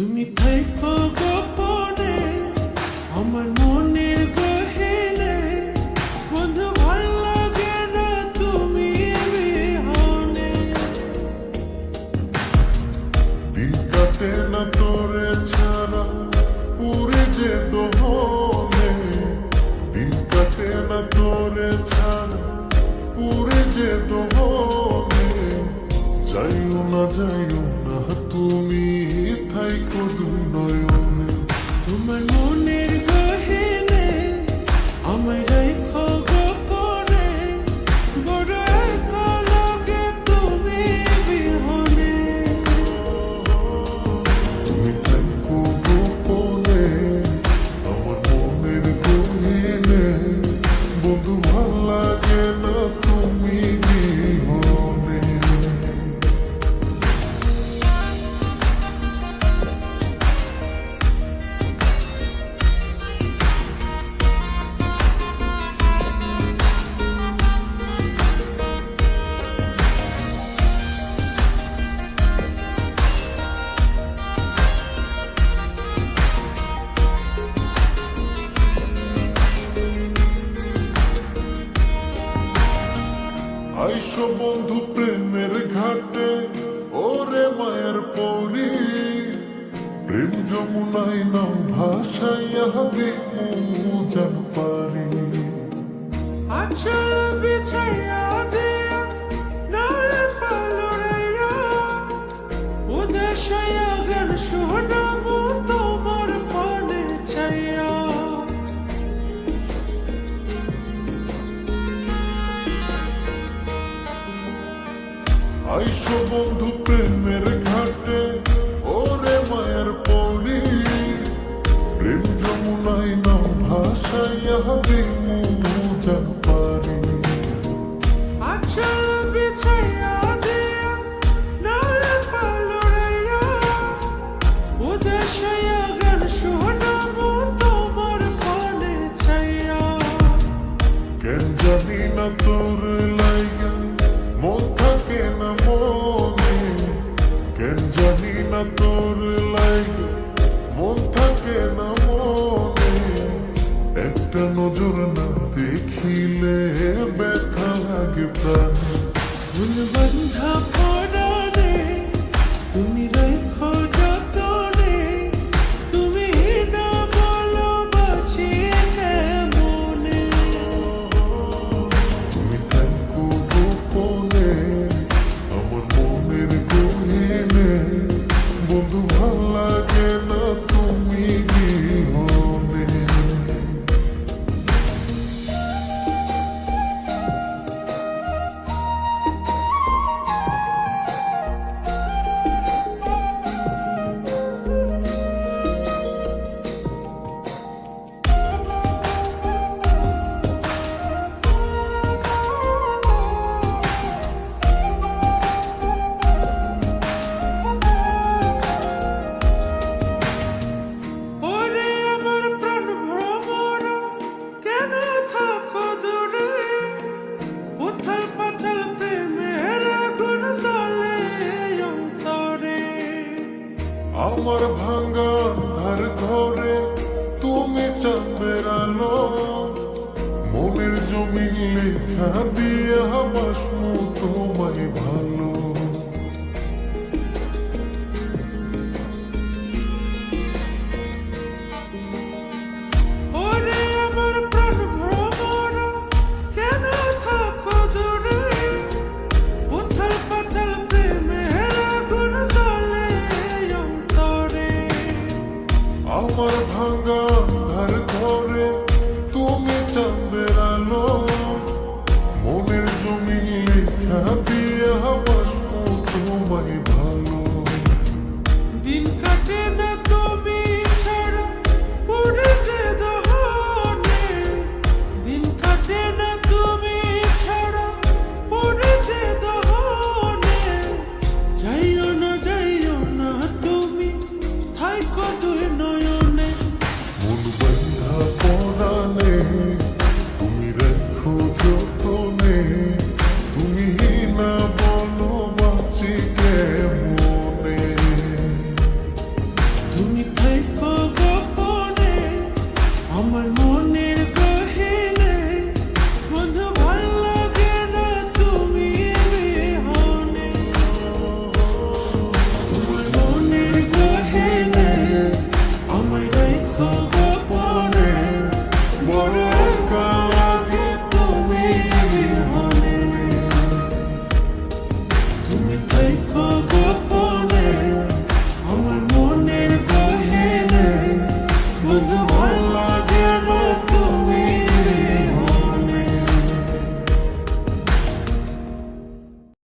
তুমি থাইকো গোপনে, আমার মনের গহিনে। বন্ধু, ভালো লাগে না তুমি বিহনে। দিন কাটে না তোরে ছাড়া পুরে যে দোহনে। দিন কাটে না তোরে ছাড়া পুরে যে দোহনে। যাইও না, যাইও আইসো বন্ধু প্রেমের ঘাটে, ওরে মায়ের পরি। প্রেম যমুনাই নাম ভাষাইয়া দিমু জান পারি। আচল আইসো বন্ধু প্রেমের না তোর লাইগা মন থাকে না মনে। একটা নজর না দেখিলে ব্যথা লাগে প্রাণ। বন্ধা আমার ভাঙ্গা আর ঘরে তুমি চাঁদের আলো। মনের জমি লেখা দিয়া বাসমু আমার ভাঙা ধার ঘরে তুমি চাঁদের আলো। মনের জমি লেখা দিয়ে বাসবো তোমায় ভালো। দিন কাটে না মনের কহিলে বন্ধু